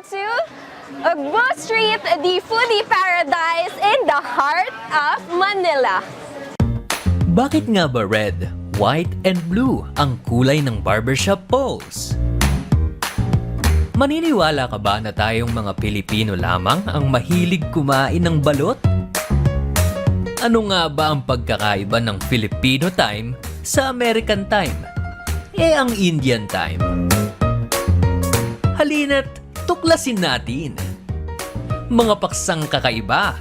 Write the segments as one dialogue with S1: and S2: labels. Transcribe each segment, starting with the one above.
S1: to Ugbo Street, the foodie paradise in the heart of Manila.
S2: Bakit nga ba red, white, and blue ang kulay ng barbershop poles? Maniniwala ka ba na tayong mga Pilipino lamang ang mahilig kumain ng balot? Ano nga ba ang pagkakaiba ng Filipino time sa American time? Eh ang Indian time. Halina't tuklasin natin. Mga paksang kakaiba,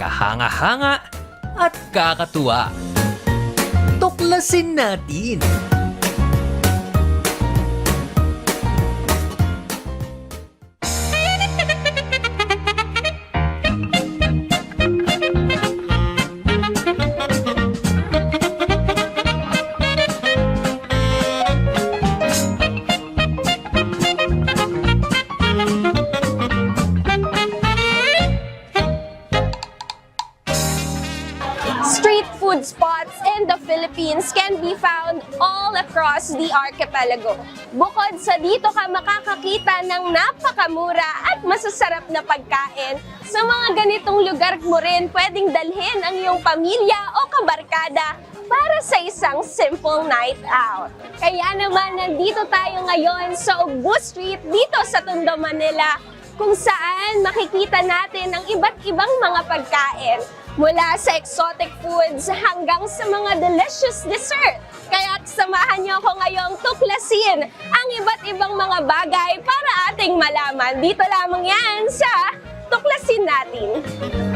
S2: kahanga-hanga, at kakatuwa. Tuklasin natin!
S1: The archipelago. Bukod sa dito ka makakakita ng napakamura at masasarap na pagkain, sa mga ganitong lugar mo rin pwedeng dalhin ang iyong pamilya o kabarkada para sa isang simple night out. Kaya naman nandito tayo ngayon sa Ugbo Street dito sa Tondo, Manila kung saan makikita natin ang iba't ibang mga pagkain mula sa exotic foods hanggang sa mga delicious dessert. Kaya samahan niyo ako ngayong tuklasin ang iba't ibang mga bagay para ating malaman. Dito lamang yan sa Tuklasin Natin.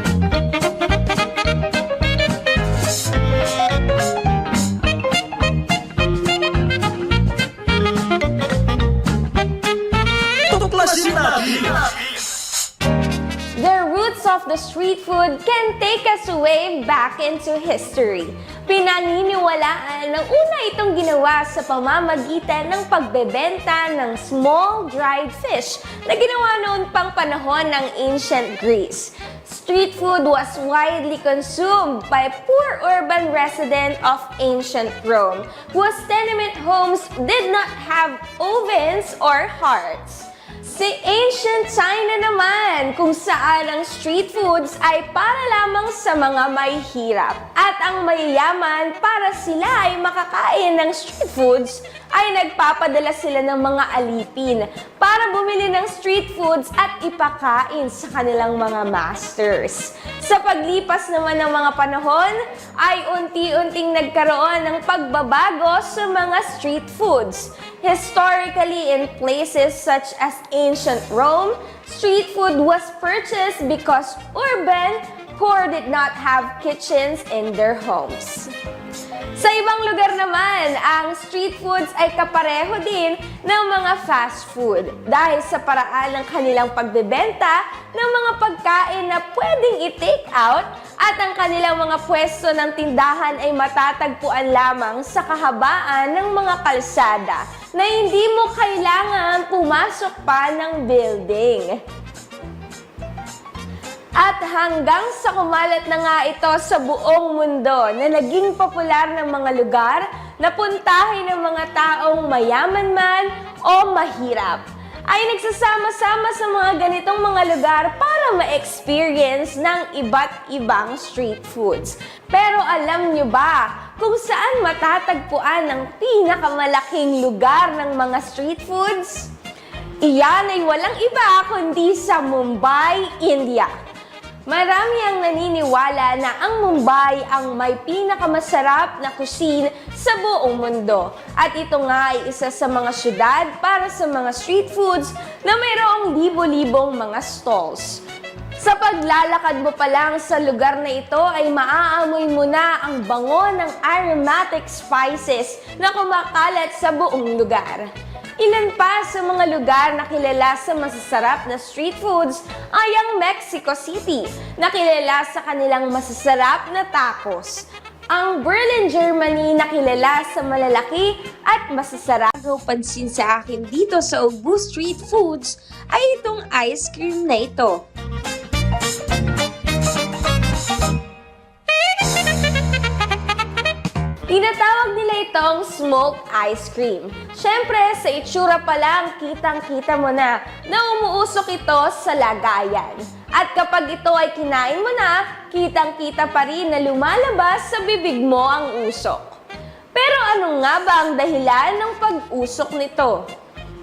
S1: The street food can take us way back into history. Pinaniniwalaan ng una itong ginawa sa pamamagitan ng pagbebenta ng small dried fish na ginawa noon pang panahon ng ancient Greece. Street food was widely consumed by poor urban resident of ancient Rome, whose tenement homes did not have ovens or hearths. Si ancient China naman, kung saan ang street foods ay para lamang sa mga may hirap. At ang mayayaman, para sila ay makakain ng street foods, ay nagpapadala sila ng mga alipin para bumili ng street foods at ipakain sa kanilang mga masters. Sa paglipas naman ng mga panahon, ay unti-unting nagkaroon ng pagbabago sa mga street foods. Historically, in places such as ancient Rome, street food was purchased because urban poor did not have kitchens in their homes. Sa ibang lugar naman, ang street foods ay kapareho din ng mga fast food dahil sa paraan ng kanilang pagbebenta ng mga pagkain na pwedeng i-take out at ang kanilang mga pwesto ng tindahan ay matatagpuan lamang sa kahabaan ng mga kalsada na hindi mo kailangan pumasok pa ng building. At hanggang sa kumalat na nga ito sa buong mundo na naging popular ng mga lugar na puntahin ng mga taong mayaman man o mahirap ay nagsasama-sama sa mga ganitong mga lugar para ma-experience ng iba't ibang street foods. Pero alam nyo ba kung saan matatagpuan ang pinakamalaking lugar ng mga street foods? Iyan ay walang iba kundi sa Mumbai, India. Marami ang naniniwala na ang Mumbai ang may pinakamasarap na cuisine sa buong mundo. At ito nga ay isa sa mga syudad para sa mga street foods na mayroong libo-libong mga stalls. Sa paglalakad mo pa lang sa lugar na ito ay maaamoy mo na ang bango ng aromatic spices na kumakalat sa buong lugar. Ilan pa sa mga lugar na kilala sa masasarap na street foods ay ang Mexico City, na kilala sa kanilang masasarap na tacos. Ang Berlin, Germany na kilala sa malalaki at masasarap. Agaw pansin sa akin dito sa Ugbo Street Foods ay itong ice cream na ito. Tinatawag itong smoked ice cream. Siyempre, sa itsura pa lang, kitang-kita mo na na umuusok ito sa lagayan. At kapag ito ay kinain mo na, kitang-kita pa rin na lumalabas sa bibig mo ang usok. Pero ano nga ba ang dahilan ng pag-usok nito?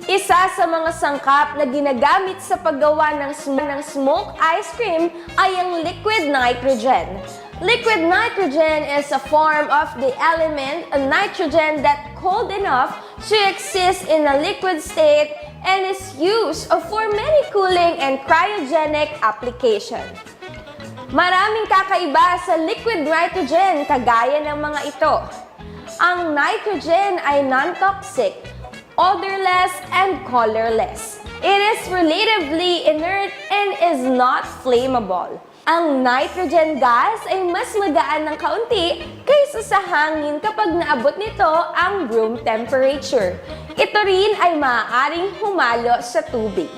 S1: Isa sa mga sangkap na ginagamit sa paggawa ng, sm- ng smoked ice cream ay ang liquid nitrogen. Liquid nitrogen is a form of the element nitrogen that cold enough to exist in a liquid state and is used for many cooling and cryogenic application. Maraming kakaiba sa liquid nitrogen kagaya ng mga ito. Ang nitrogen ay non-toxic, odorless, and colorless. It is relatively inert and is not flammable. Ang nitrogen gas ay mas magaan ng kaunti kaysa sa hangin kapag naabot nito ang room temperature. Ito rin ay maaaring humalo sa tubig.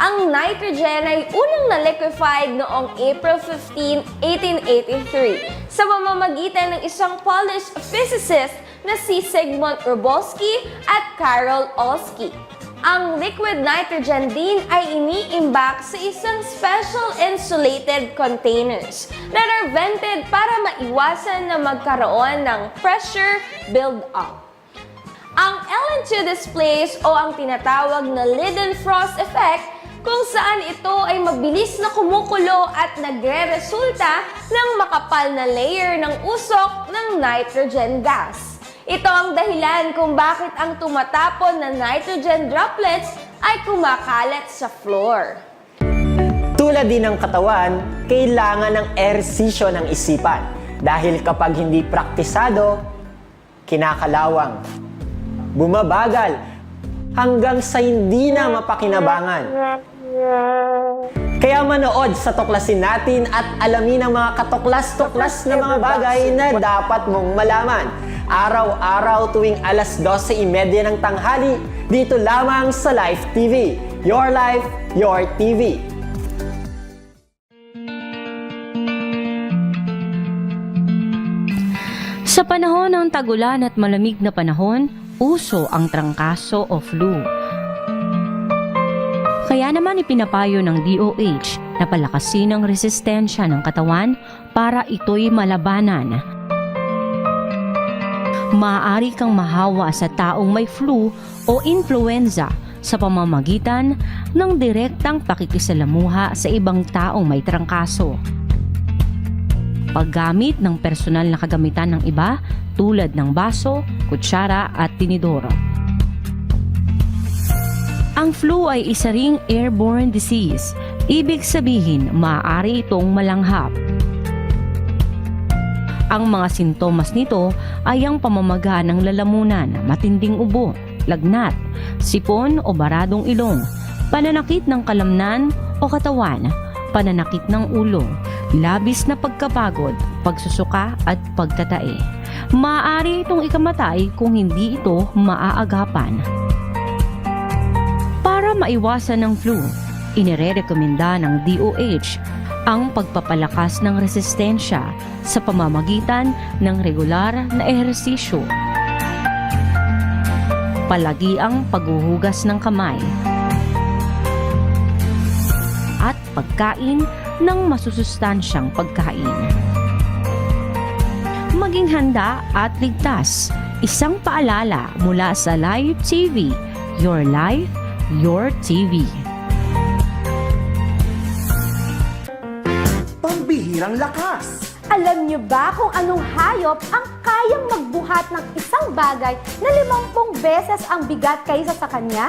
S1: Ang nitrogen ay unang na-liquefied noong April 15, 1883 sa pamamagitan ng isang Polish physicist na si Sigmund Robolski at Karol Olski. Ang liquid nitrogen din ay iniimbak sa isang special insulated containers that are vented para maiwasan na magkaroon ng pressure build-up. Ang LN2 displays o ang tinatawag na Leidenfrost effect kung saan ito ay mabilis na kumukulo at nagre-resulta ng makapal na layer ng usok ng nitrogen gas. Ito ang dahilan kung bakit ang tumatapon na nitrogen droplets ay kumakalat sa floor.
S3: Tulad din ng katawan, kailangan ng ehersisyo ng isipan. Dahil kapag hindi praktisado, kinakalawang, bumabagal, hanggang sa hindi na mapakinabangan. Kaya manood sa tuklasin natin at alamin ang mga katuklas-tuklas na mga bagay na dapat mong malaman. Araw-araw tuwing alas 12.30 ng tanghali, dito lamang sa Life TV. Your Life, Your TV.
S4: Sa panahon ng tagulan at malamig na panahon, uso ang trangkaso o flu. Kaya naman ipinapayo ng DOH na palakasin ang resistensya ng katawan para ito'y malabanan. Maaari kang mahawa sa taong may flu o influenza sa pamamagitan ng direktang pakikisalamuha sa ibang taong may trangkaso paggamit ng personal na kagamitan ng iba tulad ng baso, kutsara at tinidoro. Ang flu ay isa ring airborne disease. Ibig sabihin, maaari itong malanghap. Ang mga sintomas nito ay ang pamamaga ng lalamunan, matinding ubo, lagnat, sipon o baradong ilong, pananakit ng kalamnan o katawan, pananakit ng ulo, labis na pagkapagod, pagsusuka at pagtatae. Maaari itong ikamatay kung hindi ito maaagapan. Para maiwasan ng flu, inirerekomenda ng DOH ang pagpapalakas ng resistensya sa pamamagitan ng regular na ehersisyo. Palagi ang paghuhugas ng kamay at pagkain ng masusustansyang pagkain. Maging handa at ligtas. Isang paalala mula sa Live TV. Your Life, Your TV.
S5: Pambihirang lakas.
S6: Alam niyo ba kung anong hayop ang kayang magbuhat ng isang bagay na limampung beses ang bigat kaysa sa kanya?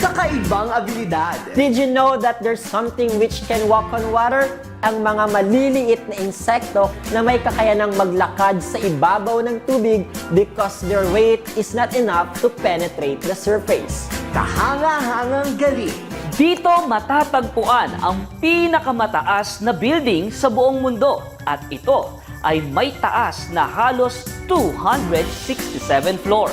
S5: Kakaibang abilidad.
S3: Did you know that there's something which can walk on water? Ang mga maliliit na insekto na may kakayanang maglakad sa ibabaw ng tubig because their weight is not enough to penetrate the surface.
S5: Kahanga-hangang galing.
S7: Dito matatagpuan ang pinakamataas na building sa buong mundo at ito ay may taas na halos 267 floor.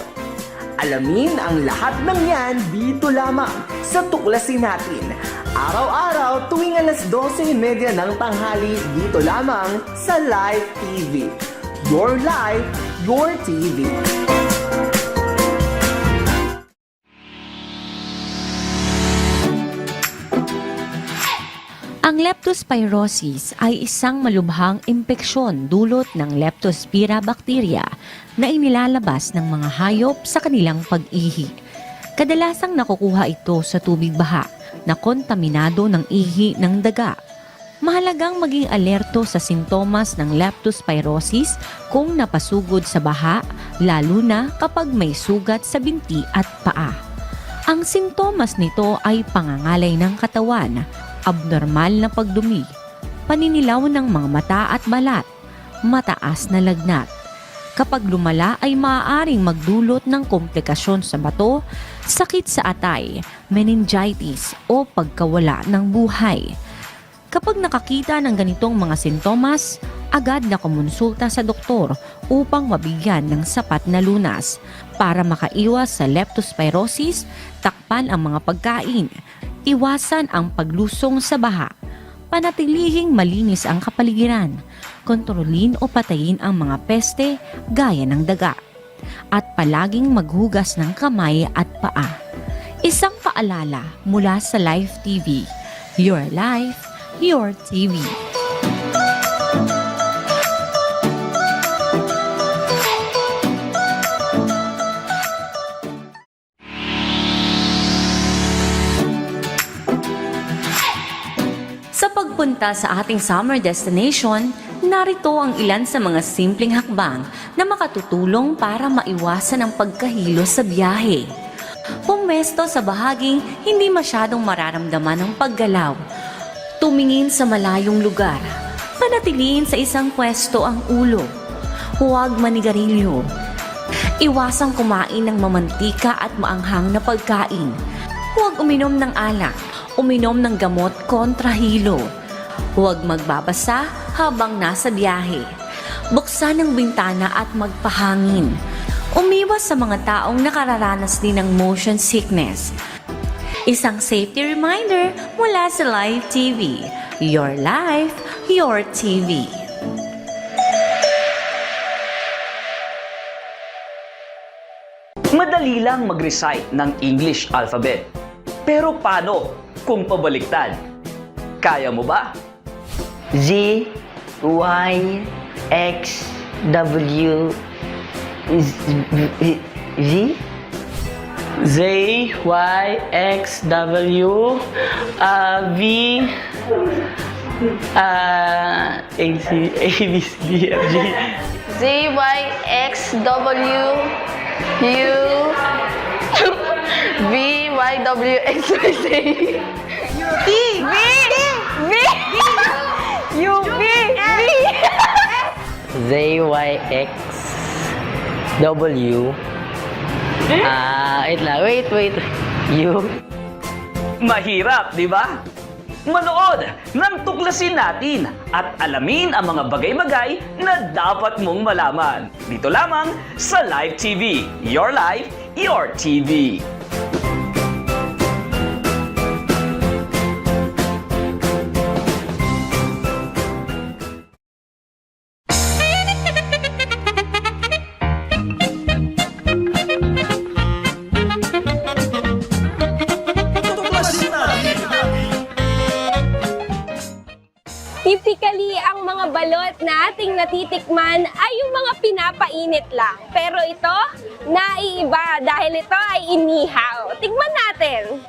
S5: Alamin ang lahat ng yan dito lamang sa tuklasin natin. Araw-araw tuwing alas 12.30 ng tanghali dito lamang sa Live TV. Your Life, Your TV.
S4: Ang leptospirosis ay isang malubhang impeksyon dulot ng Leptospira bacteria na inilalabas ng mga hayop sa kanilang pag-ihi. Kadalasang nakukuha ito sa tubig baha na kontaminado ng ihi ng daga. Mahalagang maging alerto sa sintomas ng leptospirosis kung napasugod sa baha, lalo na kapag may sugat sa binti at paa. Ang sintomas nito ay pangangalay ng katawan, abnormal na pagdumi, paninilaw ng mga mata at balat, mataas na lagnat. Kapag lumala ay maaaring magdulot ng komplikasyon sa bato, sakit sa atay, meningitis o pagkawala ng buhay. Kapag nakakita ng ganitong mga sintomas, agad na kumonsulta sa doktor upang mabigyan ng sapat na lunas para makaiwas sa leptospirosis, takpan ang mga pagkain, iwasan ang paglusong sa baha, panatilihing malinis ang kapaligiran, kontrolin o patayin ang mga peste gaya ng daga, at palaging maghugas ng kamay at paa. Isang paalala mula sa Live TV. Your life, your TV. Sa pagpunta sa ating summer destination, narito ang ilan sa mga simpleng hakbang na makatutulong para maiwasan ang pagkahilo sa biyahe. Pumesto sa bahaging hindi masyadong mararamdaman ng paggalaw. Tumingin sa malayong lugar. Panatiliin sa isang pwesto ang ulo. Huwag manigarilyo. Iwasang kumain ng mamantika at maanghang na pagkain. Huwag uminom ng alak. Uminom ng gamot kontra hilo. Huwag magbabasa habang nasa biyahe. Buksan ang bintana at magpahangin. Umiwas sa mga taong nakararanas din ng motion sickness. Isang safety reminder mula sa Live TV. Your life, your TV.
S7: Madali lang mag-recite ng English alphabet. Pero paano kung pabaliktad? Kaya mo ba?
S8: Z, Y, X, W, Z, Z? Z, Y, X, W, uh, V, uh, A, C, A, B, C, D, F, G.
S9: Z, Y, X, W, U, V, Y, W, X, Y, Z. V, V, V, U,
S8: Z, Y, X, W, ah, wait lang, wait, wait, U,
S7: Mahirap, di ba? Manood ng tuklasin natin at alamin ang mga bagay-bagay na dapat mong malaman. Dito lamang sa Live TV. Your Life, Your TV.
S1: Natitikman ay yung mga pinapainit lang. Pero ito, naiiba dahil ito ay inihaw. Tigman natin.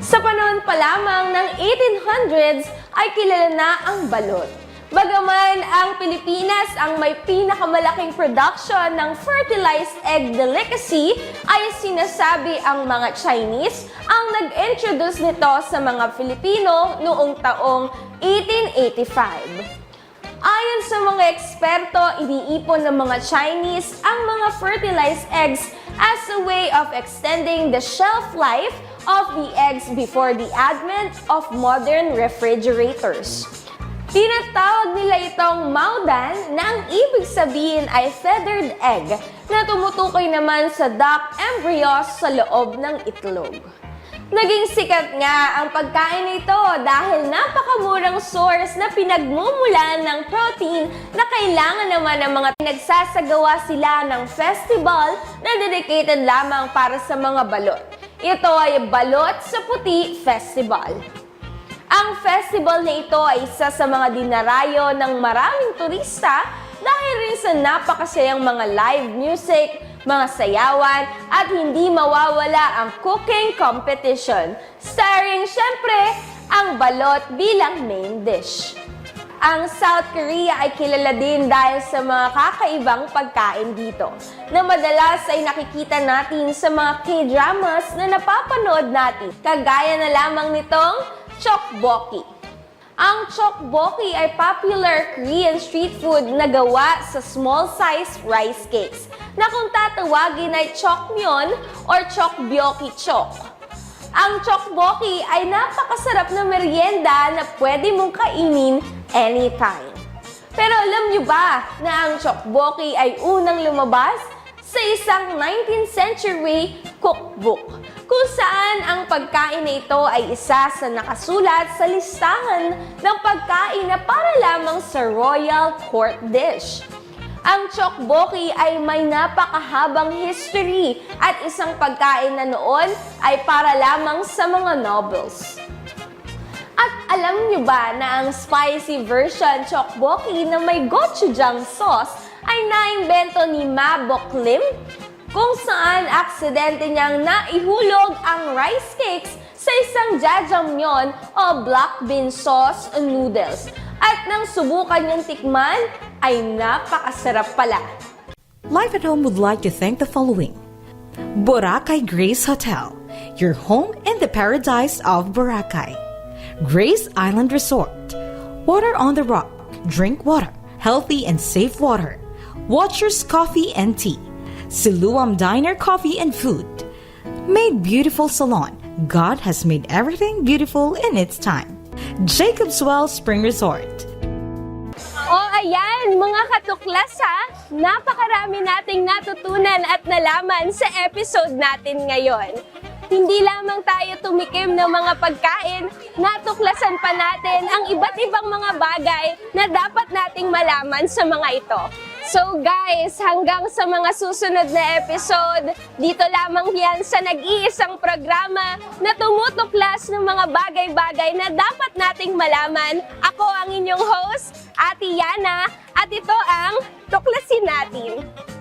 S1: Sa panahon pa lamang ng 1800s ay kilala na ang balot. Bagaman ang Pilipinas ang may pinakamalaking production ng fertilized egg delicacy, ay sinasabi ang mga Chinese ang nag-introduce nito sa mga Filipino noong taong 1885. Ayon sa mga eksperto, iniipon ng mga Chinese ang mga fertilized eggs as a way of extending the shelf life of the eggs before the advent of modern refrigerators. Tinatawag nila itong maudan na ang ibig sabihin ay feathered egg na tumutukoy naman sa duck embryos sa loob ng itlog. Naging sikat nga ang pagkain nito dahil napakamurang source na pinagmumulan ng protein na kailangan naman ng mga nagsasagawa sila ng festival na dedicated lamang para sa mga balot. Ito ay Balot sa Puti Festival. Ang festival na ito ay isa sa mga dinarayo ng maraming turista dahil rin sa napakasayang mga live music, mga sayawan, at hindi mawawala ang cooking competition, starring syempre ang balot bilang main dish. Ang South Korea ay kilala din dahil sa mga kakaibang pagkain dito, na madalas ay nakikita natin sa mga K-dramas na napapanood natin, kagaya na lamang nitong Chokboki. Ang chokboki ay popular Korean street food na gawa sa small-sized rice cakes na kung tatawagin ay chokmyeon or chokbyoki chok. Ang chokboki ay napakasarap na merienda na pwede mong kainin anytime. Pero alam niyo ba na ang chokboki ay unang lumabas sa isang 19th century cookbook kung saan ang pagkain na ito ay isa sa nakasulat sa listahan ng pagkain na para lamang sa royal court dish. Ang chokboki ay may napakahabang history at isang pagkain na noon ay para lamang sa mga nobles. At alam niyo ba na ang spicy version chokboki na may gochujang sauce ay naimbento ni Ma Bok Lim kung saan aksidente niyang naihulog ang rice cakes sa isang jajangmyeon o black bean sauce noodles. At nang subukan niyang tikman, ay napakasarap pala.
S10: Life at Home would like to thank the following Boracay Grace Hotel, your home in the paradise of Boracay. Grace Island Resort, water on the rock, drink water, healthy and safe water. Watchers Coffee and Tea, Siluam Diner Coffee and Food. Made Beautiful Salon, God has made everything beautiful in its time. Jacob's Well Spring Resort.
S1: O ayan, mga katuklas ha, napakarami nating natutunan at nalaman sa episode natin ngayon. Hindi lamang tayo tumikim ng mga pagkain, natuklasan pa natin ang iba't ibang mga bagay na dapat nating malaman sa mga ito. So guys, hanggang sa mga susunod na episode, dito lamang yan sa nag-iisang programa na tumutuklas ng mga bagay-bagay na dapat nating malaman. Ako ang inyong host, Ate Yana, at ito ang Tuklasin Natin.